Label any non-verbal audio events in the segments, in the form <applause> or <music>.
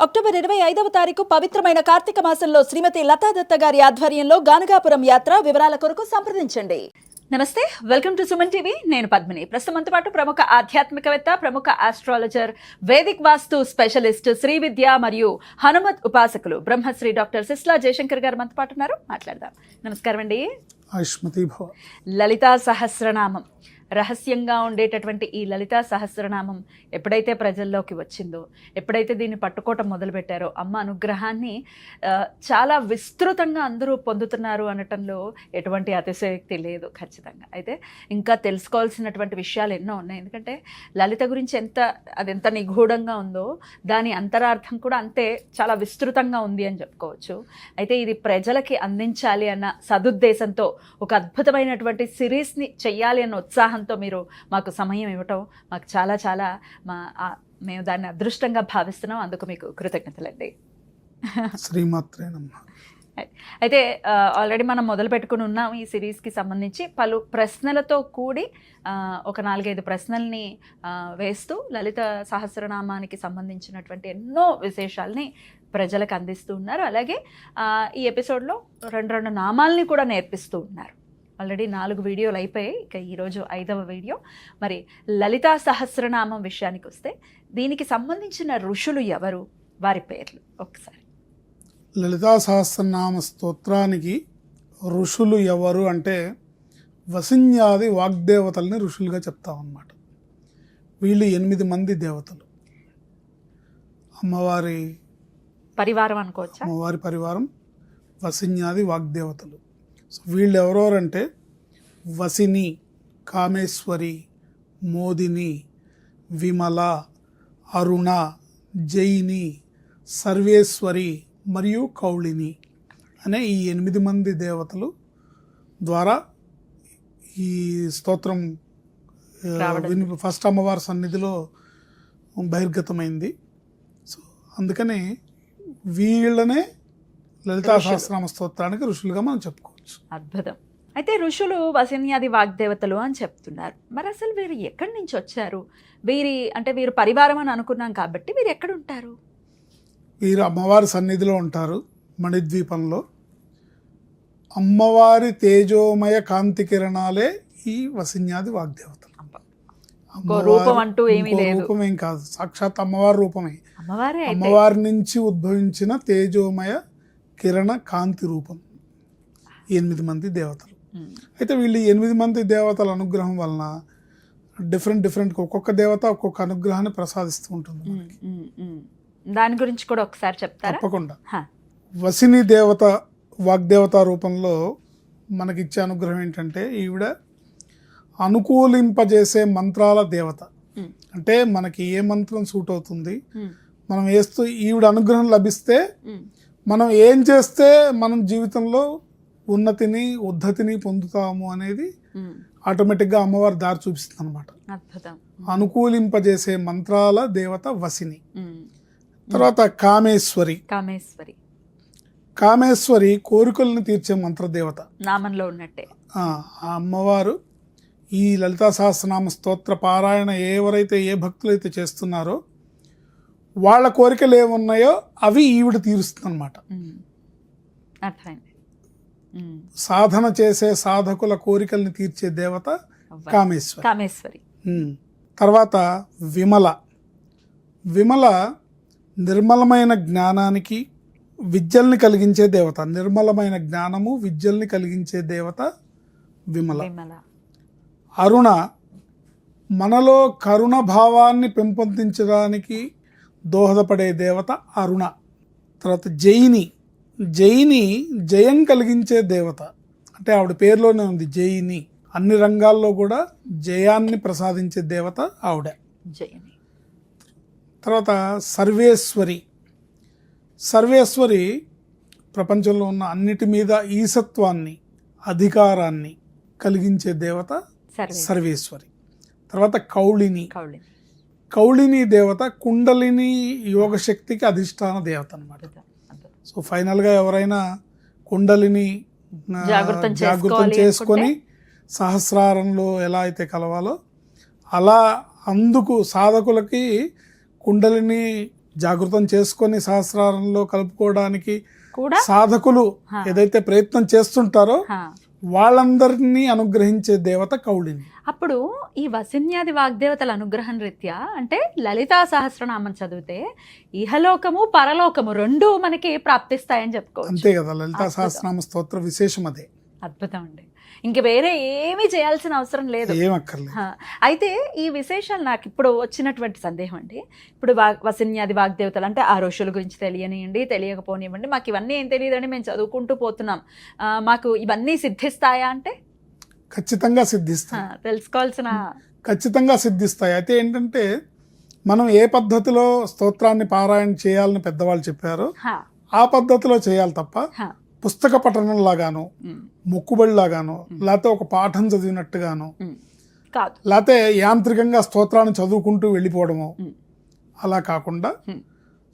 October ఇరవై ఐదవ తారీఖు పవిత్రమైన కార్తీక మాసంలో శ్రీమతి లతాదత్త గారి ఆధ్వర్యంలో గానగాపురం యాత్ర వివరాల కొరకు సంప్రదించండి. నమస్తే వెల్కమ్ టు సుమన్ టీవీ. నేను పద్మిని. ప్రస్తుతం పాటు ప్రముఖ ఆధ్యాత్మికవేత్త ప్రముఖ ఆస్ట్రాలజర్ వేదిక్ వాస్తు స్పెషలిస్ట్ శ్రీ విద్య మరియు హనుమత్ ఉపాసకులు బ్రహ్మశ్రీ డాక్టర్ సిస్లా జయశంకర్ గారు మనతో పాటు ఉన్నారు. మాట్లాడదాం. నమస్కారం అండి. లలితా సహస్రనామం. రహస్యంగా ఉండేటటువంటి ఈ లలితా సహస్రనామం ఎప్పుడైతే ప్రజల్లోకి వచ్చిందో ఎప్పుడైతే దీన్ని పట్టుకోవటం మొదలుపెట్టారో అమ్మ అనుగ్రహాన్ని చాలా విస్తృతంగా అందరూ పొందుతున్నారు అనటంలో ఎటువంటి అతిశయోక్తి లేదు ఖచ్చితంగా. అయితే ఇంకా తెలుసుకోవాల్సినటువంటి విషయాలు ఎన్నో ఉన్నాయి. ఎందుకంటే లలిత గురించి ఎంత అది ఎంత నిగూఢంగా ఉందో దాని అంతరార్థం కూడా అంతే చాలా విస్తృతంగా ఉంది అని చెప్పుకోవచ్చు. అయితే ఇది ప్రజలకి అందించాలి అన్న సదుద్దేశంతో ఒక అద్భుతమైనటువంటి సిరీస్ని చెయ్యాలి అన్న ఉత్సాహంతో మీరు మాకు సమయం ఇవ్వటం మాకు చాలా చాలా మా మేము దాన్ని అదృష్టంగా భావిస్తున్నాం. అందుకు మీకు కృతజ్ఞతలండి. శ్రీమాత్రే నమ. అయితే ఆల్రెడీ మనం మొదలు పెట్టుకుని ఉన్నాం ఈ సిరీస్కి సంబంధించి పలు ప్రశ్నలతో కూడి ఒక నాలుగైదు ప్రశ్నల్ని వేస్తూ లలిత సహస్రనామానికి సంబంధించినటువంటి ఎన్నో విశేషాల్ని ప్రజలకు అందిస్తూ ఉన్నారు. అలాగే ఈ ఎపిసోడ్లో రెండు రెండు నామాల్ని కూడా నేర్పిస్తూ ఉన్నారు. ఆల్రెడీ నాలుగు వీడియోలు అయిపోయాయి. ఇక ఈరోజు ఐదవ వీడియో. మరి లలితా సహస్రనామం విషయానికి వస్తే దీనికి సంబంధించిన ఋషులు ఎవరు? వారి పేర్లు ఒకసారి. లలితా సహస్రనామ స్తోత్రానికి ఋషులు ఎవరు అంటే వసిన్యాది వాగ్దేవతల్ని ఋషులుగా చెప్తామన్నమాట వీళ్ళు ఎనిమిది మంది దేవతలు. అమ్మవారి పరివారం అనుకోవచ్చా? అమ్మవారి పరివారం వసిన్యాది వాగ్దేవతలు. సో వీళ్ళు ఎవరెవరంటే వసిని కామేశ్వరి మోదిని విమల అరుణ జైని సర్వేశ్వరి మరియు కౌళిని అనే ఈ ఎనిమిది మంది దేవతలు ద్వారా ఈ స్తోత్రం ఫస్ట్ అమ్మవారి సన్నిధిలో బహిర్గతమైంది సో అందుకని వీళ్ళనే లలితా ఋషులు. సహస్రనామ స్తోత్రానికి ఋషులుగా మనం చెప్పుకోవచ్చు అద్భుతం. అయితే ఋషులు వసిన్యాది వాగ్దేవతలు అని చెప్తున్నారు. మరి అసలు వీరు ఎక్కడి నుంచి వచ్చారు? వీరి అంటే వీరు పరివారం అని అనుకున్నాం కాబట్టి వీరు ఎక్కడ ఉంటారు వీరు అమ్మవారి సన్నిధిలో ఉంటారు మణిద్వీపంలో. అమ్మవారి తేజోమయ కాంతి కిరణాలే ఈ వసిన్యాది వాగ్దేవతలు. రూపం అంటూ ఏమీ ఇంకో లేదు. రూపం ఏం కాదు. సాక్షాత్ అమ్మవారి రూపమే. అమ్మవారే నుంచి ఉద్భవించిన తేజోమయ కిరణ కాంతి రూపం. ఎనిమిది మంది దేవతలు. అయితే వీళ్ళు ఎనిమిది మంది దేవతల అనుగ్రహం వలన డిఫరెంట్ డిఫరెంట్ ఒక్కొక్క దేవత ఒక్కొక్క అనుగ్రహాన్ని ప్రసాదిస్తూ ఉంటుంది. దాని గురించి కూడా ఒకసారి చెప్తారా? తప్పకుండా. వసిని దేవత వాగ్దేవత రూపంలో మనకిచ్చే అనుగ్రహం ఏంటంటే ఈవిడ అనుకూలింపజేసే మంత్రాల దేవత. అంటే మనకి ఏ మంత్రం సూట్ అవుతుంది మనం వేస్తూ ఈవిడ అనుగ్రహం లభిస్తే. మనం ఏం చేస్తే మనం జీవితంలో ఉన్నతిని ఉద్ధతిని పొందుతాము అనేది ఆటోమేటిక్గా అమ్మవారి దారి చూపిస్తుంది అనమాట అనుకూలింపజేసే మంత్రాల దేవత వసిని. తర్వాత కామేశ్వరి. కామేశ్వరి. కామేశ్వరి కోరికలను తీర్చే మంత్రదేవత. నామంలో ఉన్నట్టే. ఆ అమ్మవారు ఈ లలితా సహస్రనామ స్తోత్ర పారాయణ ఎవరైతే ఏ భక్తులైతే చేస్తున్నారో వాళ్ళ కోరికలు ఏమున్నాయో అవి ఈవిడ తీరుస్తుంది అనమాట అర్థమైంది. సాధన చేసే సాధకుల కోరికల్ని తీర్చే దేవత. కామేశ్వరి. కామేశ్వరి. తర్వాత విమల. విమల నిర్మలమైన జ్ఞానానికి విద్యల్ని కలిగించే దేవత. నిర్మలమైన జ్ఞానము విద్యల్ని కలిగించే దేవత విమల. అరుణ మనలో కరుణ భావాన్ని పెంపొందించడానికి దోహదపడే దేవత అరుణ. తర్వాత జైని. జైని జయం కలిగించే దేవత. అంటే ఆవిడ పేరులోనే ఉంది జైని. అన్ని రంగాల్లో కూడా జయాన్ని ప్రసాదించే దేవత ఆవిడ. జయని తర్వాత సర్వేశ్వరి. సర్వేశ్వరి ప్రపంచంలో ఉన్న అన్నిటి మీద ఈసత్వాన్ని అధికారాన్ని కలిగించే దేవత సర్వే సర్వేశ్వరి. తర్వాత కౌళిని. కౌళి కౌళిని దేవత కుండలిని యోగ శక్తికి అధిష్టాన దేవత అనమాట సో ఫైనల్గా ఎవరైనా కుండలిని జాగృతం చేసుకొని సహస్రారంలో ఎలా అయితే కలవాలో అలా అందుకు సాధకులకి కుండలిని జాగృతం చేసుకొని సహస్రారంలో కలుపుకోవడానికి సాధకులు. ఏదైతే ప్రయత్నం చేస్తుంటారో. వాళ్ళందరినీ అనుగ్రహించే దేవత కౌళిని. అప్పుడు ఈ వసిన్యాది వాగ్దేవతల అనుగ్రహం రీత్యా అంటే లలితా సహస్రనామం చదివితే ఇహలోకము పరలోకము రెండు మనకి ప్రాప్తిస్తాయని చెప్పుకోవచ్చు. అంతే కదా లలితా. సహస్రనామ స్తోత్ర విశేషం అదే. అద్భుతం అండి ఇంక వేరే ఏమీ చేయాల్సిన అవసరం లేదు. అయితే ఈ విశేషాలు నాకు ఇప్పుడు వచ్చినటువంటి సందేహం అండి ఇప్పుడు వసిన్యాది వాగ్దేవతలు అంటే ఆ ఋషుల గురించి తెలియనియండి తెలియకపోనివ్వండి. మాకు ఇవన్నీ ఏం తెలియదండి మేము చదువుకుంటూ పోతున్నాం. మాకు ఇవన్నీ సిద్ధిస్తాయా అంటే? ఖచ్చితంగా సిద్ధిస్తాయి. తెలుసుకోవాల్సిన ఖచ్చితంగా సిద్ధిస్తాయి. అయితే ఏంటంటే మనం ఏ పద్ధతిలో స్తోత్రాన్ని పారాయణ చేయాలని పెద్దవాళ్ళు చెప్పారో ఆ పద్ధతిలో చేయాలి తప్ప హా, పుస్తక పఠనం లాగాను ఉమ్, మొక్కుబడి లాగాను లేకపోతే ఒక పాఠం చదివినట్టుగాను లేకపోతే యాంత్రికంగా స్తోత్రాన్ని చదువుకుంటూ వెళ్ళిపోవడము. అలా కాకుండా.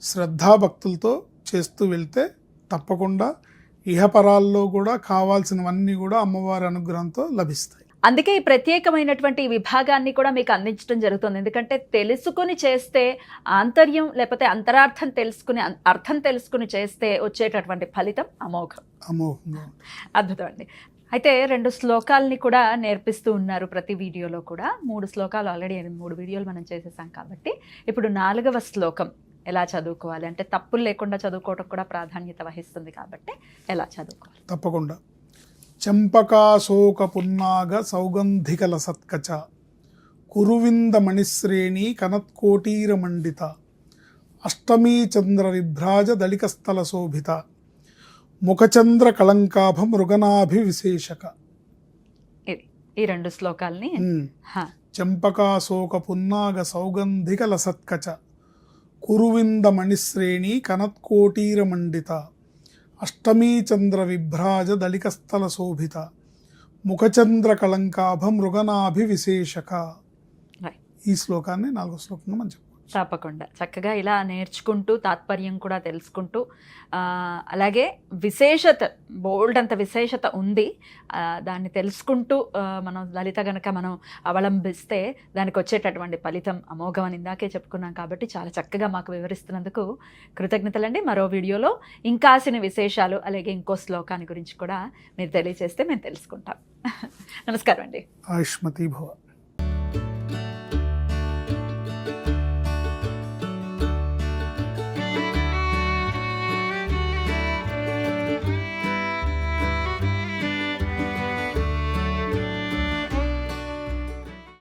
శ్రద్ధాభక్తులతో చేస్తూ వెళ్తే తప్పకుండా ఇహపరాల్లో కూడా కావాల్సినవన్నీ కూడా అమ్మవారి అనుగ్రహంతో లభిస్తాయి. అందుకే ఈ ప్రత్యేకమైనటువంటి విభాగాన్ని కూడా మీకు అందించడం జరుగుతుంది. ఎందుకంటే తెలుసుకుని చేస్తే ఆంతర్యం లేకపోతే అంతరార్థం తెలుసుకుని అర్థం తెలుసుకుని చేస్తే వచ్చేటటువంటి ఫలితం అమోఘం. అమోఘంగా అద్భుతం అండి. అయితే రెండు శ్లోకాలని కూడా నేర్పిస్తూ ఉన్నారు ప్రతి వీడియోలో కూడా. మూడు శ్లోకాలు ఆల్రెడీ మూడు వీడియోలు మనం చేసేసాం కాబట్టి. ఇప్పుడు నాలుగవ శ్లోకం ఎలా చదువుకోవాలి? అంటే తప్పులు లేకుండా చదువుకోవడం కూడా ప్రాధాన్యత వహిస్తుంది కాబట్టి ఎలా చదువుకోవాలి? తప్పకుండా. చంపకాశోక పున్నాగ సౌగంధికల సత్కచ కురువింద మణిశ్రేణి కనత్కోటీర మండిత అష్టమీ చంద్ర విభ్రాజ దళికస్థల శోభిత ముఖచంద్ర కళంకాభ మృగనాభి విశేషక ఈ రెండు శ్లోకాల్ని ఉమ్. హా, చంపకాశోక పున్నాగ సౌగంధికల సత్కచ కురువింద మణిశ్రేణి కనత్కోటీర మండిత అష్టమీ చంద్ర విభ్రాజ దళికస్థల శోభిత ముఖచంద్ర కళంకాభ మృగనాభి విశేషక. ఈ శ్లోకాన్ని నాలుగో శ్లోకంగా మనం తప్పకుండా. చక్కగా ఇలా నేర్చుకుంటూ తాత్పర్యం కూడా తెలుసుకుంటూ అలాగే విశేషత బోల్డ్ అంత విశేషత ఉంది. దాన్ని తెలుసుకుంటూ మనం లలిత గనక మనం అవలంబిస్తే దానికి వచ్చేటటువంటి ఫలితం అమోఘం అని ఇందాకే చెప్పుకున్నాం కాబట్టి చాలా చక్కగా మాకు వివరిస్తున్నందుకు కృతజ్ఞతలండి. మరో వీడియోలో ఇంకాసిన విశేషాలు అలాగే ఇంకో శ్లోకాన్ని గురించి కూడా మీరు తెలియజేస్తే మేము తెలుసుకుంటాం. <laughs> నమస్కారం అండి ఆయుష్మతి భవ.